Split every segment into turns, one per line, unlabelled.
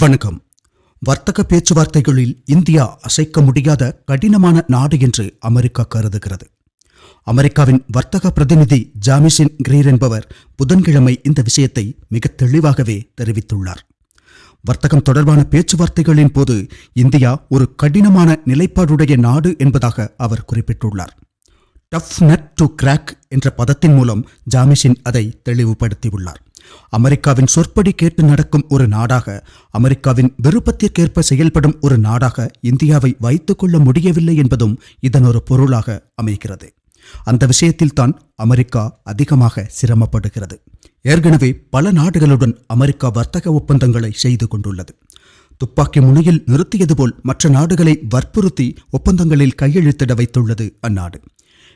வணக்கம். வர்த்தக பேச்சுவார்த்தைகளில் இந்தியா அசைக்க முடியாத கடினமான நாடு என்று அமெரிக்கா கருதுகிறது. அமெரிக்காவின் வர்த்தக பிரதிநிதி ஜாமிசின் கிரீர் என்பவர் புதன்கிழமை இந்த விஷயத்தை மிக தெளிவாகவே தெரிவித்துள்ளார். வர்த்தகம் தொடர்பான பேச்சுவார்த்தைகளின் போது இந்தியா ஒரு கடினமான நிலைப்பாடுடைய நாடு என்பதாக அவர் குறிப்பிட்டுள்ளார். டஃப் நட் டு கிராக் என்ற பதத்தின் மூலம் ஜாமிஷின் அதை தெளிவுபடுத்தியுள்ளார். அமெரிக்காவின் சொற்படி கேட்டு நடக்கும் ஒரு நாடாக அமெரிக்காவின் விருப்பத்திற்கேற்ப செயல்படும் ஒரு நாடாக இந்தியாவை வைத்துக் கொள்ள முடியவில்லை என்பதும் இதன் ஒரு பொருளாக அமைகிறது. அந்த விஷயத்தில்தான் அமெரிக்கா அதிகமாக சிரமப்படுகிறது. ஏற்கனவே பல நாடுகளுடன் அமெரிக்கா வர்த்தக ஒப்பந்தங்களை செய்து கொண்டுள்ளது. துப்பாக்கி முனையில் நிறுத்தியது போல் மற்ற நாடுகளை வற்புறுத்தி ஒப்பந்தங்களில் கையெழுத்திட வைத்துள்ளது அந்நாடு.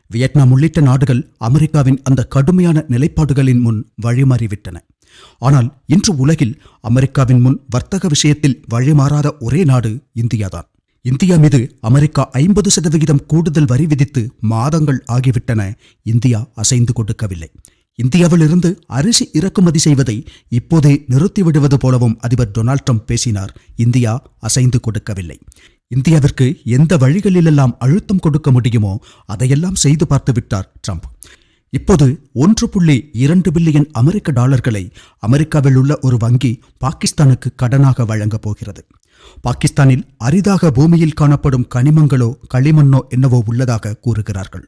வியட்நாம் உள்ளிட்ட நாடுகள் அமெரிக்காவின் அந்த கடுமையான நிலைப்பாடுகளின் முன் வழிமாறிவிட்டன. ஆனால் இன்று உலகில் அமெரிக்காவின் முன் வர்த்தக விஷயத்தில் வழிமாறாத ஒரே நாடு இந்தியாதான். இந்தியா மீது அமெரிக்கா ஐம்பது சதவிகிதம் கூடுதல் வரி விதித்து மாதங்கள் ஆகிவிட்டன. இந்தியா அசைந்து கொடுக்கவில்லை. இந்தியாவிலிருந்து அரிசி இறக்குமதி செய்வதை இப்போதே நிறுத்திவிடுவது போலவும் அதிபர் டொனால்ட் ட்ரம்ப் பேசினார். இந்தியா அசைந்து கொடுக்கவில்லை. இந்தியாவிற்கு எந்த வழிகளிலெல்லாம் அழுத்தம் கொடுக்க முடியுமோ அதையெல்லாம் செய்து பார்த்து விட்டார் ட்ரம்ப். இப்போது ஒன்று புள்ளி இரண்டு பில்லியன் அமெரிக்க டாலர்களை அமெரிக்காவில் உள்ள ஒரு வங்கி பாகிஸ்தானுக்கு கடனாக வழங்கப் போகிறது. பாகிஸ்தானில் அரிதாக பூமியில் காணப்படும் கனிமங்களோ களிமண்ணோ என்னவோ உள்ளதாக கூறுகிறார்கள்.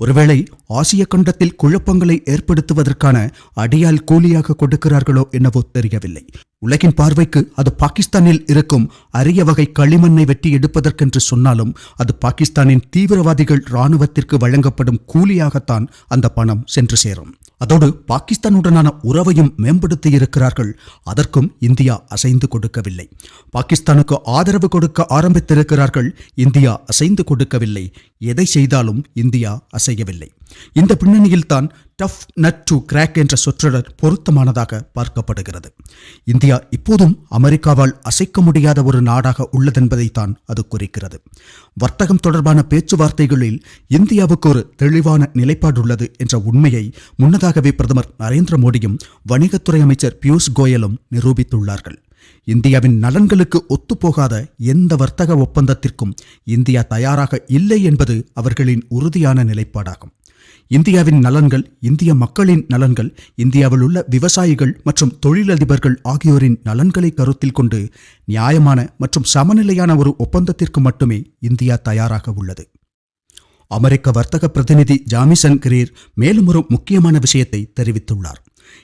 ஒருவேளை ஆசிய கண்டத்தில் குழப்பங்களை ஏற்படுத்துவதற்கான அடியால் கூலியாக கொடுக்கிறார்களோ என்னவோ தெரியவில்லை. உலகின் பார்வைக்கு அது பாகிஸ்தானில் இருக்கும் அரிய வகை களிமண்ணை வெட்டி எடுப்பதற்கென்று சொன்னாலும் அது பாகிஸ்தானின் தீவிரவாதிகள் இராணுவத்திற்கு வழங்கப்படும் கூலியாகத்தான் அந்த பணம் சென்று சேரும். அதோடு பாகிஸ்தானுடனான உறவையும் மேம்படுத்தி இருக்கிறார்கள். அதற்கும் இந்தியா அசைந்து கொடுக்கவில்லை. பாகிஸ்தானுக்கு ஆதரவு கொடுக்க ஆரம்பித்திருக்கிறார்கள். இந்தியா அசைந்து கொடுக்கவில்லை. எதை செய்தாலும் இந்தியா அசையவில்லை. இந்த பின்னணியில்தான் டஃப் நட் டு கிராக் என்ற சொற்றொடர் பொருத்தமானதாக பார்க்கப்படுகிறது. இந்தியா இப்போதும் அமெரிக்காவால் அசைக்க முடியாத ஒரு நாடாக உள்ளதென்பதைத்தான் அது குறிக்கிறது. வர்த்தகம் தொடர்பான பேச்சுவார்த்தைகளில் இந்தியாவுக்கு ஒரு தெளிவான நிலைப்பாடு உள்ளது என்ற உண்மையை முன்னதாகவே பிரதமர் நரேந்திர மோடியும் வணிகத்துறை அமைச்சர் பியூஷ் கோயலும் நிரூபித்துள்ளார்கள். இந்தியாவின் நலன்களுக்கு ஒத்துப்போகாத எந்த வர்த்தக ஒப்பந்தத்திற்கும் இந்தியா தயாராக இல்லை என்பது அவர்களின் உறுதியான நிலைப்பாடாகும். இந்தியாவின் நலன்கள் இந்திய மக்களின் நலன்கள் இந்தியாவில் உள்ள விவசாயிகள் மற்றும் தொழிலதிபர்கள் ஆகியோரின் நலன்களை கருத்தில் கொண்டு நியாயமான மற்றும் சமநிலையான ஒரு ஒப்பந்தத்திற்கு மட்டுமே இந்தியா தயாராக உள்ளது. அமெரிக்க வர்த்தக பிரதிநிதி ஜாமிசன் கிரீர் மேலும் ஒரு முக்கியமான விஷயத்தை தெரிவித்துள்ளார்.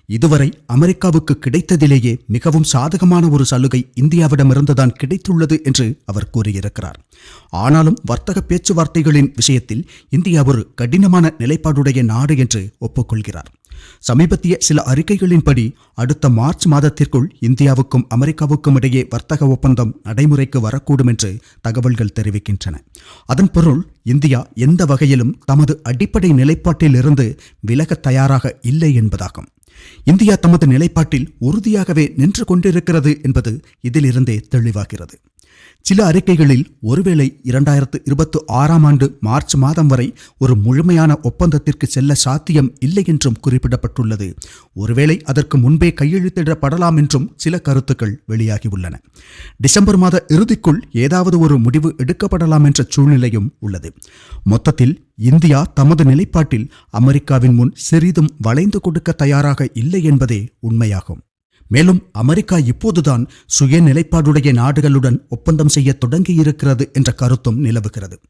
இதுவரை அமெரிக்காவுக்கு கிடைத்ததிலேயே மிகவும் சாதகமான ஒரு சலுகை இந்தியாவிடமிருந்துதான் கிடைத்துள்ளது என்று அவர் கூறியிருக்கிறார். ஆனாலும் வர்த்தக பேச்சுவார்த்தைகளின் விஷயத்தில் இந்தியா ஒரு கடினமான நிலைப்பாடுடைய நாடு என்று ஒப்புக்கொள்கிறார். சமீபத்திய சில அறிக்கைகளின்படி அடுத்த மார்ச் மாதத்திற்குள் இந்தியாவுக்கும் அமெரிக்காவுக்கும் இடையே வர்த்தக ஒப்பந்தம் நடைமுறைக்கு வரக்கூடும் என்று தகவல்கள் தெரிவிக்கின்றன. அதன் பொருள் இந்தியா எந்த வகையிலும் தமது அடிப்படை நிலைப்பாட்டிலிருந்து விலக தயாராக இல்லை என்பதாகும். இந்தியா தமது நிலைப்பாட்டில் உறுதியாகவே நின்று கொண்டிருக்கிறது என்பது இதிலிருந்தே தெளிவாகிறது. சில அறிக்கைகளில் ஒருவேளை இரண்டாயிரத்து இருபத்தி ஆறாம் ஆண்டு மார்ச் மாதம் வரை ஒரு முழுமையான ஒப்பந்தத்திற்கு செல்ல சாத்தியம் இல்லை என்றும் குறிப்பிடப்பட்டுள்ளது. ஒருவேளை அதற்கு முன்பே கையெழுத்திடப்படலாம் என்றும் சில கருத்துக்கள் வெளியாகியுள்ளன. டிசம்பர் மாத இறுதிக்குள் ஏதாவது ஒரு முடிவு எடுக்கப்படலாம் என்ற சூழ்நிலையும் உள்ளது. மொத்தத்தில் இந்தியா தமது நிலைப்பாட்டில் அமெரிக்காவின் முன் சிறிதும் வளைந்து கொடுக்க தயாராக இல்லை என்பதே உண்மையாகும். மேலும் அமெரிக்கா இப்போதுதான் சுய நிலைப்பாடுடைய நாடுகளுடன் ஒப்பந்தம் செய்ய தொடங்கியிருக்கிறது என்ற கருத்தும் நிலவுகிறது.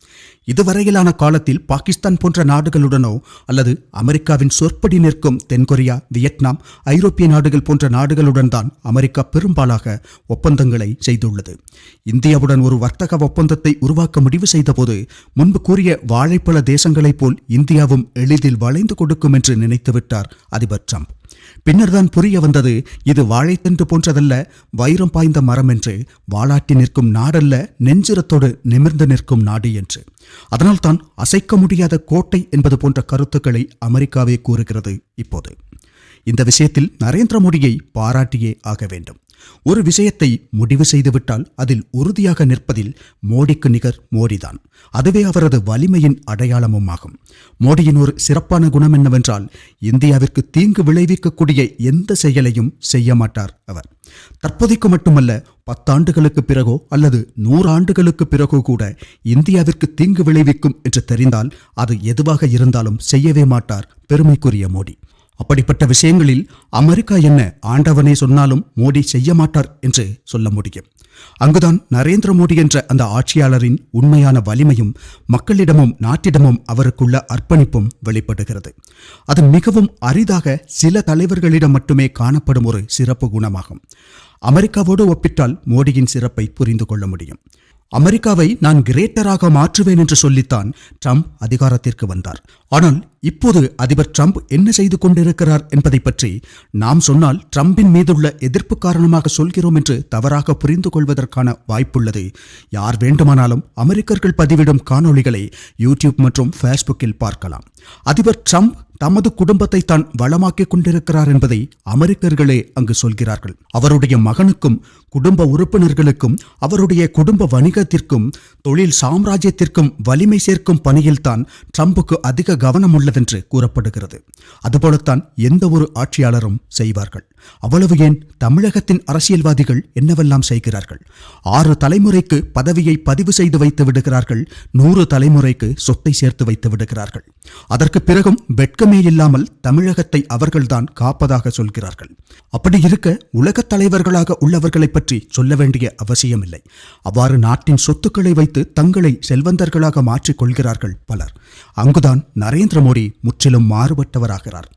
இதுவரையிலான காலத்தில் பாகிஸ்தான் போன்ற நாடுகளுடனோ அல்லது அமெரிக்காவின் சொற்படி நிற்கும் தென்கொரியா வியட்நாம் ஐரோப்பிய நாடுகள் போன்ற நாடுகளுடன் தான் அமெரிக்கா பெரும்பாலாக ஒப்பந்தங்களை செய்துள்ளது. இந்தியாவுடன் ஒரு வர்த்தக ஒப்பந்தத்தை உருவாக்க முடிவு செய்தபோது முன்பு கூறிய வாழைப்பழ தேசங்களைப் போல் இந்தியாவும் எளிதில் வளைந்து கொடுக்கும் என்று நினைத்துவிட்டார் அதிபர் ட்ரம்ப். பின்னர்தான் புரிய வந்தது இது வாழைத்தண்டு போன்றதல்ல வைரம் பாய்ந்த மரம் என்று வாளாட்டி நிற்கும் நாடல்ல நெஞ்சிரத்தோடு நிமிர்ந்து நிற்கும் நாடு என்று. அதனால்தான் அசைக்க முடியாத கோட்டை என்பது போன்ற கருத்துக்களை அமெரிக்காவே கூறுகிறது இப்போது. இந்த விஷயத்தில் நரேந்திர மோடியை பாராட்டியே ஆக வேண்டும். ஒரு விஷயத்தை முடிவு செய்துவிட்டால் அதில் உறுதியாக நிற்பதில் மோடிக்கு நிகர் மோடிதான். அதுவே அவரது வலிமையின் அடையாளமும் ஆகும் மோடியின் ஒரு சிறப்பான குணம் என்னவென்றால் இந்தியாவிற்கு தீங்கு விளைவிக்கக்கூடிய எந்த செயலையும் செய்ய மாட்டார் அவர். தற்போதைக்கு மட்டுமல்ல பத்தாண்டுகளுக்கு பிறகோ அல்லது நூறாண்டுகளுக்கு பிறகோ கூட இந்தியாவிற்கு தீங்கு விளைவிக்கும் என்று தெரிந்தால் அது எதுவாக இருந்தாலும் செய்யவே மாட்டார் பெருமைக்குரிய மோடி. அப்படிப்பட்ட விஷயங்களில் அமெரிக்கா என்ன ஆண்டவனே சொன்னாலும் மோடி செய்ய மாட்டார் என்று சொல்ல முடியும். அங்குதான் நரேந்திர மோடி என்ற அந்த ஆட்சியாளரின் உண்மையான வலிமையும் மக்களிடமும் நாட்டிடமும் அவருக்குள்ள அர்ப்பணிப்பும் வெளிப்படுகிறது. அது மிகவும் அரிதாக சில தலைவர்களிடம் மட்டுமே காணப்படும் ஒரு சிறப்பு குணமாகும். அமெரிக்காவோடு ஒப்பிட்டால் மோடியின் சிறப்பை புரிந்து கொள்ள முடியும். அமெரிக்காவை நான் கிரேட்டராக மாற்றுவேன் என்று சொல்லித்தான் ட்ரம்ப் அதிகாரத்திற்கு வந்தார். ஆனால் இப்போது அதிபர் ட்ரம்ப் என்ன செய்து கொண்டிருக்கிறார் என்பதை பற்றி நாம் சொன்னால் ட்ரம்பின் மீதுள்ள எதிர்ப்பு காரணமாக சொல்கிறோம் என்று தவறாக புரிந்து கொள்வதற்கான வாய்ப்புள்ளது. யார் வேண்டுமானாலும் அமெரிக்கர்கள் பதிவிடும் காணொளிகளை யூடியூப் மற்றும் ஃபேஸ்புக்கில் பார்க்கலாம். அதிபர் ட்ரம்ப் தமது குடும்பத்தை தான் வளமாக்கிக் கொண்டிருக்கிறார் என்பதை அமெரிக்கர்களே அங்கு சொல்கிறார்கள். அவருடைய மகனுக்கும் குடும்ப உறுப்பினர்களுக்கும் அவருடைய குடும்ப வணிகத்திற்கும் தொழில் சாம்ராஜ்யத்திற்கும் வலிமை சேர்க்கும் பணியில்தான் ட்ரம்புக்கு அதிக கவனம் உள்ளதென்று கூறப்படுகிறது. அதுபோலத்தான் எந்த ஒரு ஆட்சியாளரும் செய்வார்கள். அவ்வளவு ஏன் தமிழகத்தின் அரசியல்வாதிகள் என்னவெல்லாம் செய்கிறார்கள்? ஆறு தலைமுறைக்கு பதவியை பதிவு செய்து வைத்து விடுகிறார்கள் நூறு தலைமுறைக்கு சொத்தை சேர்த்து வைத்து விடுகிறார்கள். அதற்கு பிறகும் வெட்கமே இல்லாமல் தமிழகத்தை அவர்கள்தான் காப்பதாக சொல்கிறார்கள். அப்படி இருக்க உலகத் தலைவர்களாக உள்ளவர்களை பற்றி சொல்ல வேண்டிய அவசியமில்லை. அவ்வாறு நாட்டின் சொத்துக்களை வைத்து தங்களை செல்வந்தர்களாக மாற்றிக் கொள்கிறார்கள் பலர். அங்குதான் நரேந்திர மோடி முற்றிலும் மாறுபட்டவராகிறார்.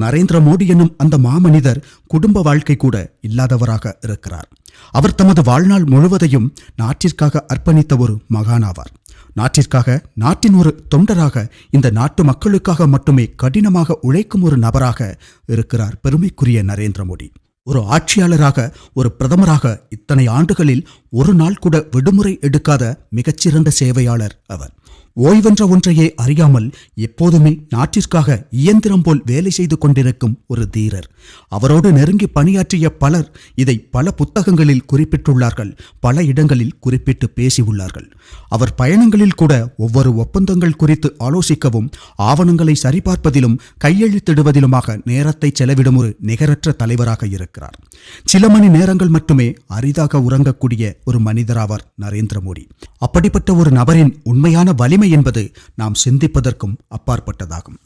நரேந்திர மோடி என்னும் அந்த மாமனிதர் குடும்ப வாழ்க்கை கூட இல்லாதவராக இருக்கிறார். அவர் தமது வாழ்நாள் முழுவதையும் நாட்டிற்காக அர்ப்பணித்த ஒரு மகானாவார் நாட்டிற்காக நாட்டின் ஒரு தொண்டராக இந்த நாட்டு மக்களுக்காக மட்டுமே கடினமாக உழைக்கும் ஒரு நபராக இருக்கிறார் பெருமைக்குரிய நரேந்திர மோடி. ஒரு ஆட்சியாளராக ஒரு பிரதமராக இத்தனை ஆண்டுகளில் ஒரு நாள் கூட விடுமுறை எடுக்காத மிகச்சிறந்த சேவையாளர் அவர். ஓய்வென்ற ஒன்றையே அறியாமல் எப்போதுமே நாட்டிற்காக இயந்திரம் போல் வேலை செய்து கொண்டிருக்கும் ஒரு தீரர். அவரோடு நெருங்கி பணியாற்றிய பலர் இதை பல புத்தகங்களில் குறிப்பிட்டுள்ளார்கள் பல இடங்களில் குறிப்பிட்டு பேசியுள்ளார்கள். அவர் பயணங்களில் கூட ஒவ்வொரு ஒப்பந்தங்கள் குறித்து ஆலோசிக்கவும் ஆவணங்களை சரிபார்ப்பதிலும் கையெழுத்திடுவதிலுமாக நேரத்தை செலவிடும் ஒரு நிகரற்ற தலைவராக இருக்கிறார். சில மணி நேரங்கள் மட்டுமே அரிதாக உறங்கக்கூடிய ஒரு மனிதராவார் நரேந்திர மோடி. அப்படிப்பட்ட ஒரு நபரின் உண்மையான வலிமை என்பது நாம் சிந்திப்பதற்கும் அப்பாற்பட்டதாகும்.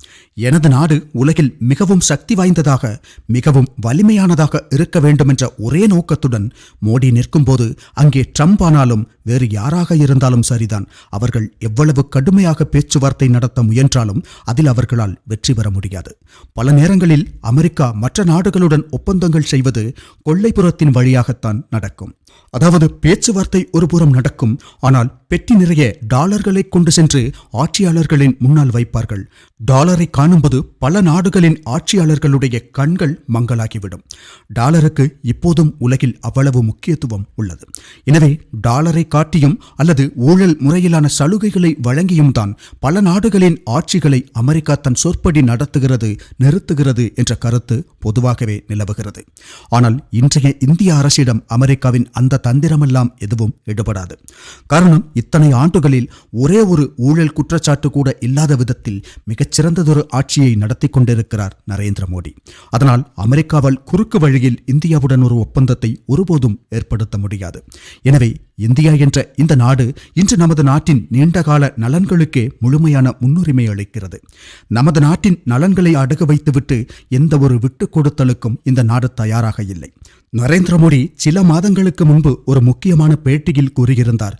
எனது நாடு உலகில் மிகவும் சக்தி வாய்ந்ததாக மிகவும் வலிமையானதாக இருக்க வேண்டும் என்ற ஒரே நோக்கத்துடன் மோடி நிற்கும்போது அங்கே ட்ரம்ப் ஆனாலும் வேறு யாராக இருந்தாலும் சரிதான். அவர்கள் எவ்வளவு கடுமையாக பேச்சுவார்த்தை நடத்த முயன்றாலும் அதில் அவர்களால் வெற்றி பெற முடியாது. பல நேரங்களில் அமெரிக்கா மற்ற நாடுகளுடன் ஒப்பந்தங்கள் செய்வது கொள்ளைப்புறத்தின் வழியாகத்தான் நடக்கும். அதாவது பேச்சுவார்த்தை ஒருபுறம் நடக்கும் ஆனால் பெட்டி நிறைய டாலர்களை கொண்டு சென்று ஆட்சியாளர்களின் முன்னால் வைப்பார்கள். டாலரை காணும்போது பல நாடுகளின் ஆட்சியாளர்களுடைய கண்கள் மங்களாகிவிடும். டாலருக்கு இப்போதும் உலகில் அவ்வளவு முக்கியத்துவம் உள்ளது. எனவே டாலரை காட்டியும் அல்லது ஊழல் முறையிலான சலுகைகளை வழங்கியும் தான் பல நாடுகளின் ஆட்சிகளை அமெரிக்கா தன் சொற்படி நடத்துகிறது நிறுத்துகிறது என்ற கருத்து பொதுவாகவே நிலவுகிறது. ஆனால் இன்றைய இந்திய அரசிடம் அமெரிக்காவின் அந்த தந்திரமெல்லாம் எதுவும் ஈடுபடாது காரணம் இத்தனை ஆண்டுகளில் ஒரே ஒரு ஊழல் குற்றச்சாட்டு கூட இல்லாத விதத்தில் மிகச்சிறந்ததொரு ஆட்சியை நடத்தி கொண்டிருக்கிறார் நரேந்திர மோடி. அதனால் அமெரிக்காவால் குறுக்கு வழியில் இந்தியாவுடன் ஒரு ஒப்பந்தத்தை ஒருபோதும் ஏற்படுத்த முடியாது. எனவே இந்தியா என்ற இந்த நாடு இன்று நமது நாட்டின் நீண்டகால நலன்களுக்கே முழுமையான முன்னுரிமை அளிக்கிறது. நமது நாட்டின் நலன்களை அடகு வைத்துவிட்டு எந்த ஒரு விட்டு கொடுத்தலுக்கும் இந்த நாடு தயாராக இல்லை. நரேந்திர மோடி சில மாதங்களுக்கு முன்பு ஒரு முக்கியமான பேட்டியில் கூறியிருந்தார்.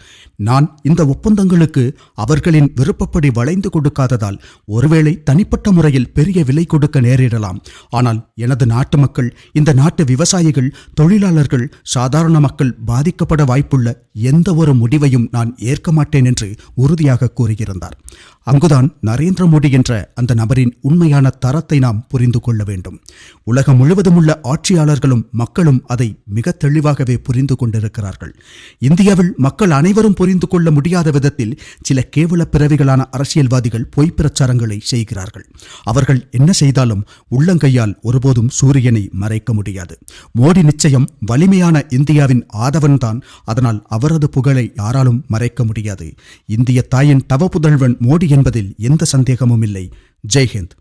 நான் இந்த ஒப்பந்தங்களுக்கு அவர்களின் விருப்பப்படி வளைந்து கொடுக்காததால் ஒருவேளை தனிப்பட்ட முறையில் பெரிய விலை கொடுக்க நேரிடலாம். ஆனால் எனது நாட்டு மக்கள் இந்த நாட்டு விவசாயிகள் தொழிலாளர்கள் சாதாரண மக்கள் பாதிக்கப்பட வாய்ப்புள்ள எந்த ஒரு முடிவையும் நான் ஏற்க மாட்டேன் என்று உறுதியாக கூறியிருந்தார். அங்குதான் நரேந்திர மோடி என்ற அந்த நபரின் உண்மையான தரத்தை நாம் புரிந்து கொள்ள வேண்டும். உலகம் முழுவதும் உள்ள ஆட்சியாளர்களும் மக்களும் அதை மிக தெளிவாகவே புரிந்து கொண்டிருக்கிறார்கள். இந்தியாவில் மக்கள் அனைவரும் புரிந்து கொள்ள முடியாத விதத்தில் சில கேவல பிறவிகளான அரசியல்வாதிகள் பொய் பிரச்சாரங்களை செய்கிறார்கள். அவர்கள் என்ன செய்தாலும் உள்ளங்கையால் ஒருபோதும் சூரியனை மறைக்க முடியாது. மோடி நிச்சயம் வலிமையான இந்தியாவின் ஆதவன்தான். அதனால் அவரது புகழை யாராலும் மறைக்க முடியாது. இந்திய தாயின் தவ புதல்வன் மோடி என்பதில் எந்த சந்தேகமும் இல்லை. ஜெய்ஹிந்த்.